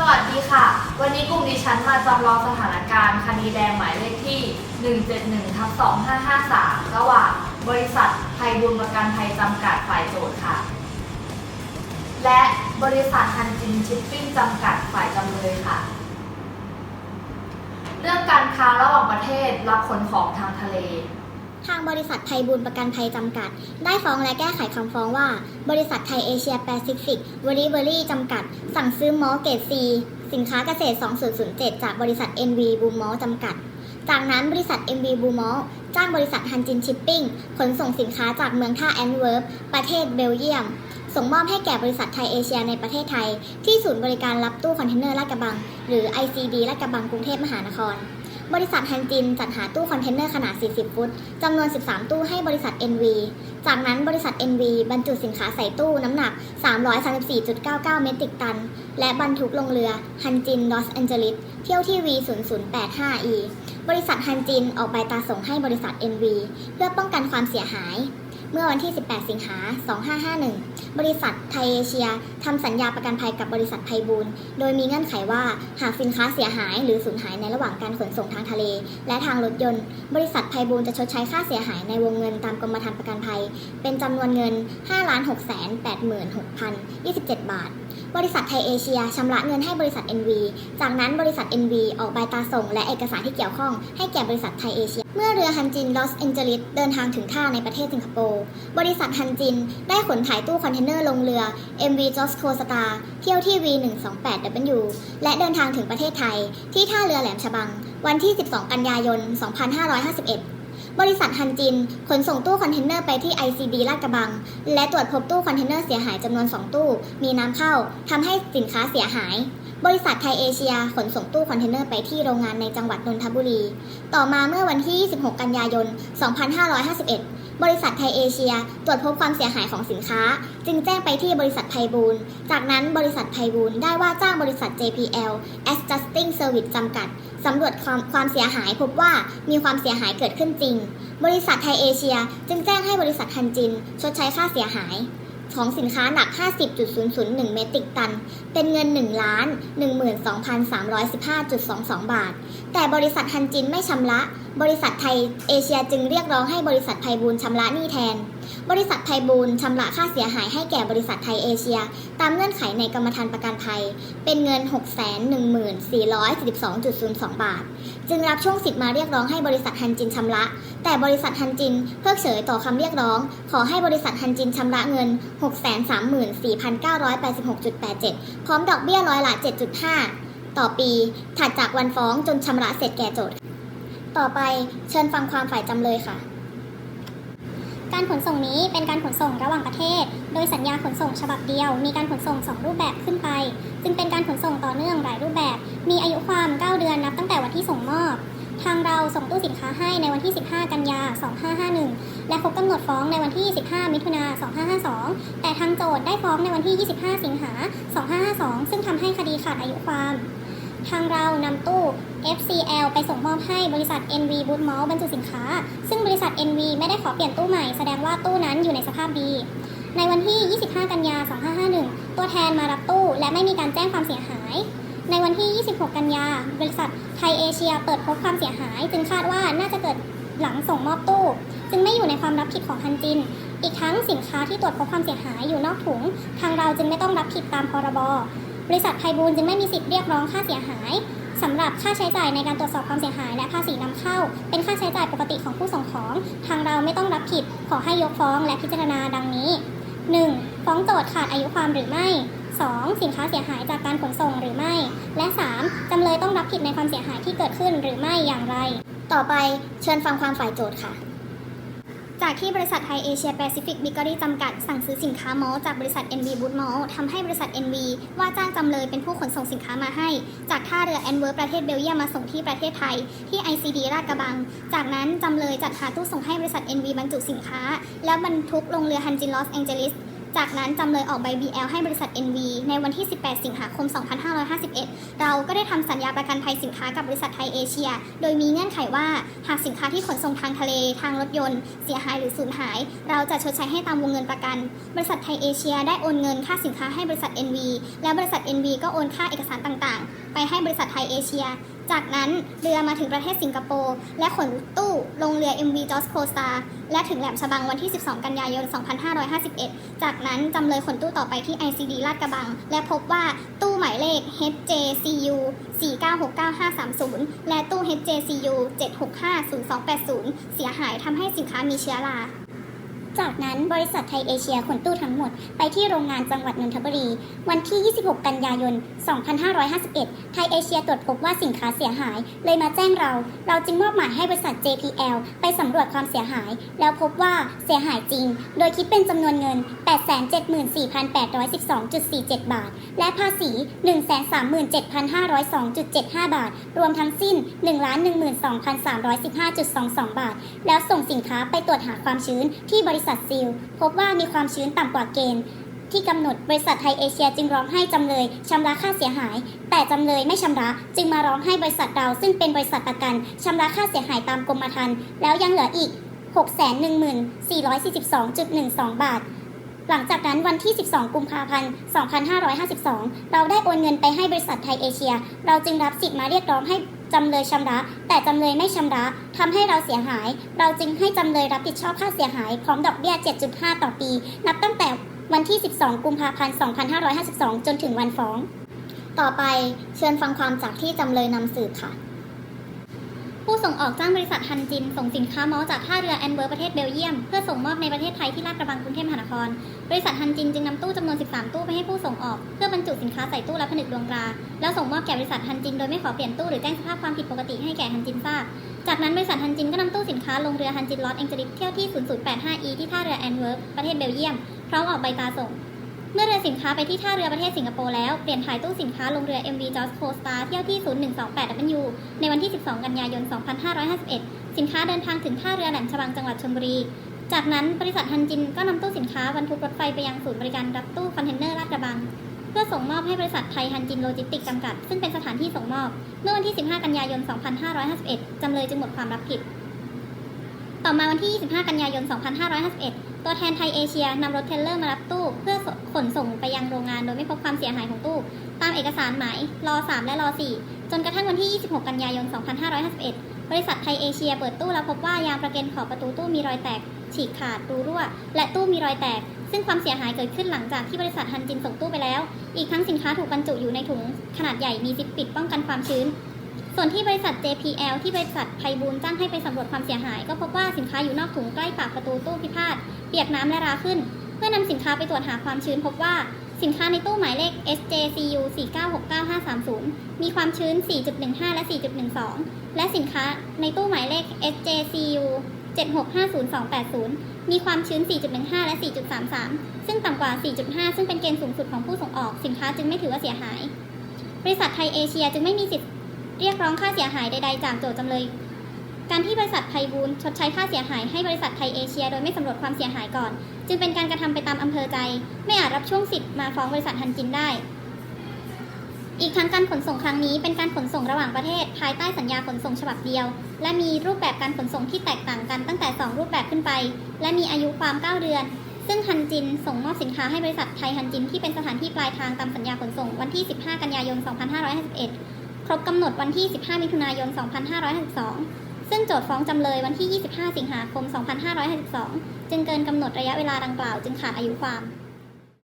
สวัสดีค่ะ วันนี้กลุ่มดิฉันมาจำลองสถานการณ์คดีแดงหมายเลขที่ 171ทับ2553 ระหว่างบริษัทไทยบุญประกันภัยจำกัดฝ่ายโจทย์ค่ะ และบริษัทฮันจินชิปปิ้งจำกัดฝ่ายจำเลยค่ะ เรื่องการค้าระหว่างประเทศรับขนของทางทะเล ทางบริษัทไทยบุญประกันภัยจำกัด ได้ฟ้องและแก้ไขคำฟ้องว่า บริษัทไทยเอเชียแปซิฟิกวอริเวอรี่จำกัด สั่งซื้อมอเกตซีสินค้าเกษตร 2007 จากบริษัท NV บูมมอจำกัด จากนั้นบริษัท MV บูมอจ้างบริษัทฮันจินชิปปิ้งขนส่งสินค้าจากเมืองท่าแอนเวิร์ปประเทศเบลเยียม ส่งมอบให้แก่บริษัทไทยเอเชียในประเทศไทย ที่ศูนย์บริการรับตู้คอนเทนเนอร์ลาดกระบัง หรือ ICD ลาดกระบังกรุงเทพมหานคร บริษัทฮันจินจัดหาตู้คอนเทนเนอร์ขนาด 40 ฟุต จำนวน 13 ตู้ให้บริษัท NV จากนั้นบริษัท NV บรรจุสินค้าใส่ตู้น้ำหนัก 334.99 เมตริกตัน และบรรทุกลงเรือฮันจินลอสแอนเจลิสเที่ยวที่ V0085E บริษัทฮันจินออกใบตาส่งให้บริษัท NV เพื่อป้องกันความเสียหาย เมื่อวันที่ 18 สิงหา 2551 บริษัทไทยเอเชียทำสัญญาประกันภัยกับบริษัทไพบูลโดยมีเงื่อนไขว่าหากสินค้าเสียหายหรือสูญหายในระหว่างการขนส่งทางทะเล และทางรถยนต์ บริษัทไพบูลจะชดใช้ค่าเสียหายในวงเงินตามกรมธรรม์ประกันภัย เป็นจำนวนเงิน 5,686,027 บาท บริษัทไทยเอเชียชำระเงินให้บริษัท NV จากนั้นบริษัท NV ออกใบตราส่ง และเอกสารที่เกี่ยวข้องให้แก่บริษัทไทยเอเชีย เมื่อเรือฮันจินลอสแอนเจลิสเดินทางถึงท่าในประเทศสิงคโปร์ บริษัทฮันจินได้ขนถ่ายตู้คอนเทนเนอร์ลงเรือ MV Josco Star เที่ยวที่ V128W และเดินทางถึงประเทศไทย ที่ท่าเรือแหลมฉบัง วันที่ 12 กันยายน 2551 บริษัทฮันจิน ขนส่งตู้คอนเทนเนอร์ไปที่ ICB ลาดกระบัง และตรวจพบตู้คอนเทนเนอร์เสียหายจำนวน 2 ตู้ มีน้ำเข้าทำให้สินค้าเสียหาย บริษัทไทยเอเชีย ขนส่งตู้คอนเทนเนอร์ไปที่โรงงานในจังหวัดนนทบุรี ต่อมาเมื่อวันที่ 26 กันยายน 2551 บริษัทไทยเอเชีย ตรวจพบความเสียหายของสินค้า จึงแจ้งไปที่บริษัทไพบูลจากนั้นบริษัทไพบูลได้ว่าจ้างบริษัท JPL Adjusting Service จำกัดสำรวจความความเสียหายพบว่ามีความเสียหายเกิดขึ้นจริง บริษัทไทยเอเชีย จึงแจ้งให้บริษัทฮันจิน ชดใช้ค่าเสียหายของสินค้าหนัก 50.001 เมตริกตัน เป็นเงิน 1 ล้าน 12,315.22 บาท แต่บริษัทฮันจินไม่ชำระ บริษัทไทยเอเชียจึงเรียกร้องให้บริษัทไพบูลชำระหนี้แทน บริษัทไพบูลชำระค่าเสียหายให้แก่บริษัทไทยเอเชีย ตามเงื่อนไขในกรรมธรรม์ประกันภัย เป็นเงิน 614,442.02 บาท จึงรับช่วงสิทธิ์มาเรียกร้องให้บริษัทฮันจินชำระ แต่บริษัทฮันจินเพิกเฉยต่อคำเรียกร้อง ขอให้บริษัทฮันจินชำระเงิน 634,986.87พร้อมดอกเบี้ยร้อยละ 7.5 ต่อปีถัดจากวันฟ้องจนชำระเสร็จแก่โจทย์ต่อไปเชิญฟังความฝ่ายจำเลยค่ะ การขนส่งนี้เป็นการขนส่งระหว่างประเทศ โดยสัญญาขนส่งฉบับเดียว มีการขนส่ง 2 รูปแบบขึ้นไป จึงเป็นการขนส่งต่อเนื่องหลายรูปแบบ มีอายุความ 9 เดือนนับตั้งแต่วันที่ส่งมอบ ทางเราส่งตู้สินค้าให้ในวันที่ 15 กันยา 2551 และครบกำหนดฟ้องในวันที่25มิถุนา 2552 แต่ทางโจทย์ได้ฟ้องในวันที่ 25 สิงหา 2552 ซึ่งทำให้คดีขาดอายุความ ทางเรานำตู้ FCL ไปส่งมอบให้บริษัท NV b o o t Mall บรรจุสินค้า ซึ่งบริษัท NV ไม่ได้ขอเปลี่ยนตู้ใหม่แสดงว่าตู้นั้นอยู่ในสภาพดี ในวันที่ 25 กันยา 2551 ตัวแทนมารับตู้และไม่มีการแจ้งความเสียหาย ในวันที่ 26 กันยา บริษัทไทยเอเชียเปิดพบความเสียหาย จึงคาดว่าน่าจะเกิดหลังส่งมอบตู้ จึงไม่อยู่ในความรับผิดของฮันจิน อีกทั้งสินค้าที่ตรวจพบความเสียหายอยู่นอกถุง ทางเราจึงไม่ต้องรับผิดตามพรบ บริษัทไพบูลจึงไม่มีสิทธิ์เรียกร้องค่าเสียหายสำหรับค่าใช้จ่ายในการตรวจสอบความเสียหายและภาษีนำเข้า เป็นค่าใช้จ่ายปกติของผู้ส่งของ ทางเราไม่ต้องรับผิดขอให้ยกฟ้องและพิจารณาดังนี้ 1. ฟ้องโจทย์ขาดอายุความหรือไม่ 2. สินค้าเสียหายจากการขนส่งหรือไม่ และ 3. จำเลยต้องรับผิดในความเสียหายที่เกิดขึ้นหรือไม่อย่างไร ต่อไปเชิญฟังความฝ่ายโจทย์ค่ะ จากที่บริษัทไทยเอเชียแปซิฟิกบิกเกอรี่จำกัด สั่งซื้อสินค้ามอลจากบริษัท NV b o o t Mall ทำให้บริษัท NV ว่าจ้างจำเลยเป็นผู้ขนส่งสินค้ามาให้ จากท่าเรือแอนเวิร์ประเทศเบลเยียมมาส่งที่ประเทศไทย ที่ ICD ลาดกระบัง จากนั้นจำเลยจัดหาตู้ส่งให้บริษัท NV บรรจุสินค้า แล้วบรรทุกลงเรือฮันจินลอสแองเจลิส จากนั้นจำเลยออกใบ BL ให้บริษัท NV ในวันที่ 18 สิงหาคม 2551 เราก็ได้ทำสัญญาประกันภัยสินค้ากับบริษัทไทยเอเชีย โดยมีเงื่อนไขว่า หากสินค้าที่ขนส่งทางทะเล ทางรถยนต์ เสียหายหรือสูญหาย เราจะชดใช้ให้ตามวงเงินประกัน บริษัทไทยเอเชีย ได้โอนเงินค่าสินค้าให้บริษัท NV และบริษัท NV ก็โอนค่าเอกสารต่างๆ ไปให้บริษัทไทยเอเชีย จากนั้นเรือมาถึงประเทศสิงคโปร์และขนตู้ลงเรือ MV j o s c o s t a และถึงแหลมฉบังวันที่ 12 กันยายน 2551 จากนั้นจำเลยขนตู้ต่อไปที่ ICD ลาดกระบัง และพบว่าตู้หมายเลข HJCU 4969530 และตู้ HJCU 7650280 เสียหายทำให้สินค้ามีเชื้อรา จากนั้นบริษัทไทยเอเชียขนตู้ทั้งหมด ไปที่โรงงานจังหวัดนนทบุรี วันที่ 26 กันยายน 2551 ไทยเอเชียตรวจพบว่าสินค้าเสียหาย เลยมาแจ้งเรา เราจึงมอบหมายให้บริษัท JPL ไปสำรวจความเสียหาย แล้วพบว่าเสียหายจริง โดยคิดเป็นจำนวนเงิน 874,812.47 บาท และภาษี 137,502.75 บาท รวมทั้งสิ้น 1,12,315.22 บาท แล้วส่งสินค้าไปตรวจหาความชื้นที่บริษัทซีล พบว่ามีความชื้นต่ำกว่าเกณฑ์ที่กำหนดบริษัทไทยเอเชียจึงร้องให้จำเลยชำระค่าเสียหาย แต่จำเลยไม่ชำระจึงมาร้องให้บริษัทเราซึ่งเป็นบริษัทประกันชำระค่าเสียหายตามกรมธรรม์แล้วยังเหลืออีก 614,442.12 บาท หลังจากนั้นวันที่ 12 กุมภาพันธ์ 2552 เราได้โอนเงินไปให้บริษัทไทยเอเชีย เราจึงรับสิทธิ์มาเรียกร้องให้จำเลยชำระ แต่จำเลยไม่ชำระทำให้เราเสียหาย เราจึงให้จำเลยรับผิดชอบค่าเสียหาย พร้อมดอกเบี้ย 7.5 ต่อปี นับตั้งแต่วันที่ 12 กุมภาพันธ์ 2552 จนถึงวันฟ้อง ต่อไปเชิญฟังความจากที่จำเลยนำสืบค่ะ ผู้ส่งออกจ้างบริษัทฮันจิน ส่งสินค้าเมาส์จากท่าเรือแอนเวอร์ประเทศเบลเยียม เพื่อส่งมอบในประเทศไทยที่ลาดกระบังกรุงเทพมหานคร บริษัทฮันจินจึงนำตู้จำนวน 13 ตู้ไปให้ผู้ส่งออก เพื่อบรรจุสินค้าใส่ตู้และผนึกดวงตราแล้วส่งมอบแก่บริษัทฮันจินโดยไม่ขอเปลี่ยนตู้หรือแจ้งสภาพความผิดปกติให้แก่ฮันจินทราบ จากนั้นบริษัทฮันจินก็นำตู้สินค้าลงเรือฮันจินลอสแองเจลิสเที่ยวที่ 0085E ที่ท่าเรือแอนเวอร์ประเทศเบลเยียมพร้อมออกใบตาส่ง เมื่อเรือสินค้าไปที่ท่าเรือประเทศสิงคโปร์แล้ว เปลี่ยนถ่ายตู้สินค้าลงเรือ MV j o s c o Star เที่ยวที่ 0128W ในวันที่ 12 กันยายน 2551 สินค้าเดินทางถึงท่าเรือแหลมฉบังจังหวัดชลบุรี จากนั้นบริษัทฮันจินก็นำตู้สินค้าบรรทุกรถไฟไปยังศูนย์บริการรับตู้คอนเทนเนอร์ลาดกระบัง เพื่อส่งมอบให้บริษัทไทยฮันจินโลจิสติกส์จำกัด ซึ่งเป็นสถานที่ส่งมอบ เมื่อวันที่ 15 กันยายน 2551 จำเลยจึงหมดความรับผิด ต่อมาวันที่ 25 กันยายน 2551 ตัวแทนไทยเอเชียนำรถเทรลเลอร์มารับตู้ เพื่อขนส่งไปยังโรงงานโดยไม่พบความเสียหายของตู้ ตามเอกสารหมายรอ3และรอ4จนกระทั่งวันที่ 26 กันยายน 2551 บริษัทไทยเอเชียเปิดตู้แล้วพบว่ายางประเก็นขอบประตูตู้มีรอยแตก ฉีกขาดรูรั่ว และตู้มีรอยแตก ซึ่งความเสียหายเกิดขึ้นหลังจากที่บริษัทฮันจินส่งตู้ไปแล้ว อีกทั้งสินค้าถูกบรรจุอยู่ในถุงขนาดใหญ่มีซิปปิดป้องกันความชื้น ส่วนที่บริษัท JPL ที่บริษัทไพบูลจ้างให้ไปสำรวจความเสียหาย ก็พบว่าสินค้าอยู่นอกถุงใกล้ปากประตูตู้พิพาทเปียกน้ำและราขึ้นเมื่อนำสินค้าไปตรวจหาความชื้นพบว่าสินค้าในตู้หมายเลข SJCU 4969530 มีความชื้น 4.15 และ 4.12 และสินค้าในตู้หมายเลข SJCU 7650280 มีความชื้น 4.15 และ 4.33 ซึ่งต่ำกว่า 4.5 ซึ่งเป็นเกณฑ์สูงสุดของผู้ส่งออก สินค้าจึงไม่ถือว่าเสียหาย บริษัทไทยเอเชียจึงไม่มีสิทธิ เรียกร้องค่าเสียหายใด ๆ จากโจทย์จำเลย การที่บริษัทไทยบูลชดใช้ค่าเสียหายให้บริษัทไทยเอเชีย โดยไม่สำรวจความเสียหายก่อน จึงเป็นการกระทำไปตามอำเภอใจ ไม่อาจรับช่วงสิทธิ์มาฟ้องบริษัทฮันจินได้ อีกทั้งการขนส่งครั้งนี้เป็นการขนส่งระหว่างประเทศ ภายใต้สัญญาขนส่งฉบับเดียว และมีรูปแบบการขนส่งที่แตกต่างกันตั้งแต่ 2 รูปแบบขึ้นไป และมีอายุความ 9 เดือนซึ่งฮันจินส่งมอบสินค้าให้บริษัทไทยฮันจินที่เป็นสถานที่ปลายทางตามสัญญาขนส่งวันที่ 15 กันยายน 2551 ครบกำหนดวันที่ 15 มิถุนายน 2552 ซึ่งโจทย์ฟ้องจำเลยวันที่ 25 สิงหาคม 2552 จึงเกินกำหนดระยะเวลาดังกล่าวจึงขาดอายุความ